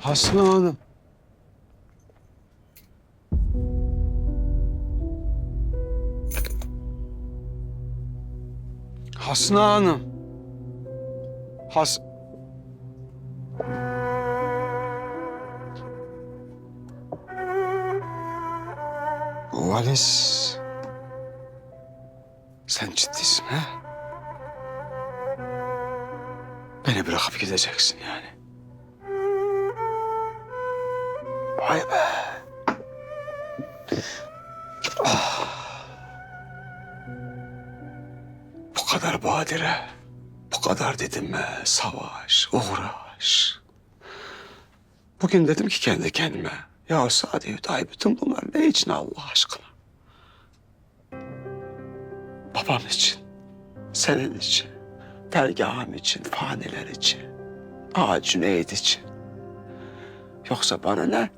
Hasna Hanım. Hasna Hanım. Has... Valiz. Sen ciddisin ha? Beni bırakıp gideceksin yani. Vay be. Ah. Bu kadar badire, bu kadar dedim mi savaş, uğraş. Bugün dedim ki kendi kendime, ya Sadi Hüdayi bütün bunlar ne için Allah aşkına? Babam için, senin için, dergahım için, faniler için, Ağa Cüneyt için. Yoksa bana ne?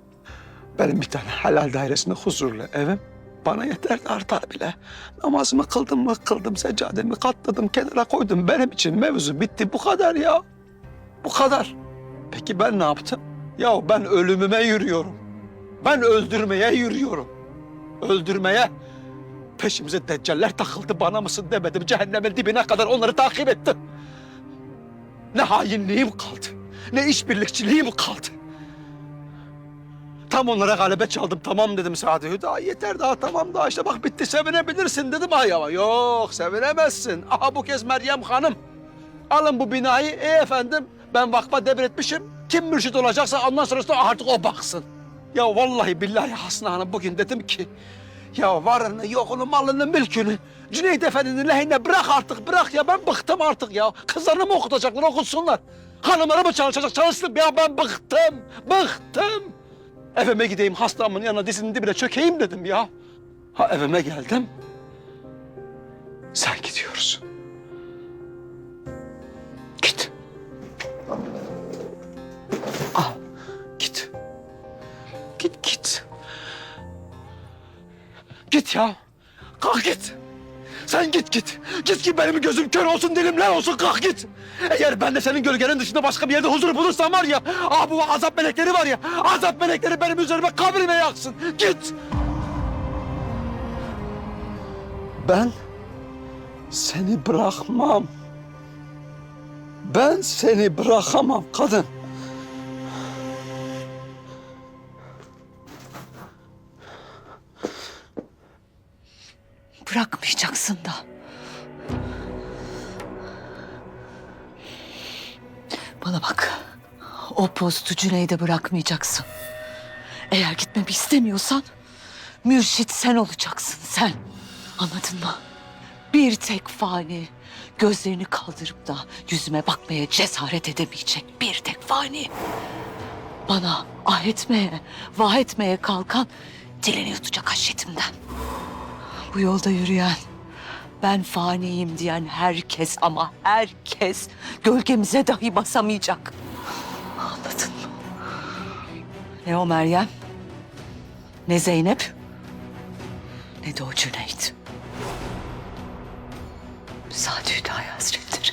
Benim bir tane helal dairesinde huzurlu evim. Bana yeterdi artar bile. Namazımı kıldım mı kıldım, seccademi katladım, kenara koydum. Benim için mevzu bitti. Bu kadar ya. Bu kadar. Peki ben ne yaptım? Ya ben ölümüme yürüyorum. Ben öldürmeye yürüyorum. Öldürmeye. Peşimize deccaller takıldı bana mısın demedim. Cehennemin dibine kadar onları takip ettim. Ne hainliğim kaldı. Ne işbirlikçiliğim kaldı. Tam onlara galebe çaldım. Tamam dedim Sadi Hüda. Yeter daha tamam daha işte bak bitti sevinebilirsin dedim. Ay ama yok sevinemezsin. Aha bu kez Meryem Hanım. Alın bu binayı. E efendim ben vakfa devretmişim. Kim mürşit olacaksa ondan sonrasında artık o baksın. Ya vallahi billahi Hasna Hanım bugün dedim ki... Ya varını, yoğunu, malını, mülkünü Cüneyt Efendi'nin lehine bırak artık bırak ya ben bıktım artık ya. Kızlarını mı okutacaklar okutsunlar. Hanımları mı çalışacak çalışsın ya ben bıktım, bıktım. Evime gideyim hastamın yanına dizinin dibine çökeyim dedim ya. Ha evime geldim. Sen gidiyorsun. Git. Al git. Git git. Git ya. Kalk git. Sen git git. Git ki benim gözüm kör olsun dilim lan olsun kalk git. Eğer ben de senin gölgenin dışında başka bir yerde huzur bulursam var ya. Ah bu azap melekleri var ya. Azap melekleri benim üzerime kabrime yaksın. Git. Ben seni bırakmam. Ben seni bırakamam kadın. Bırakmayacaksın da. Bana bak. O postu Cüneyd'e bırakmayacaksın. Eğer gitmemi istemiyorsan mürşit sen olacaksın sen. Anladın mı? Bir tek fani gözlerini kaldırıp da yüzüme bakmaya cesaret edemeyecek bir tek fani. Bana ah etmeye, vah etmeye kalkan dilini yutacak haşyetimden. Bu yolda yürüyen, ben faniyim diyen herkes ama herkes gölgemize dahi basamayacak. Anladın mı? Ne o Meryem, ne Zeynep, ne de o Cüneyt. Sadi Hüdayi Hazretleri.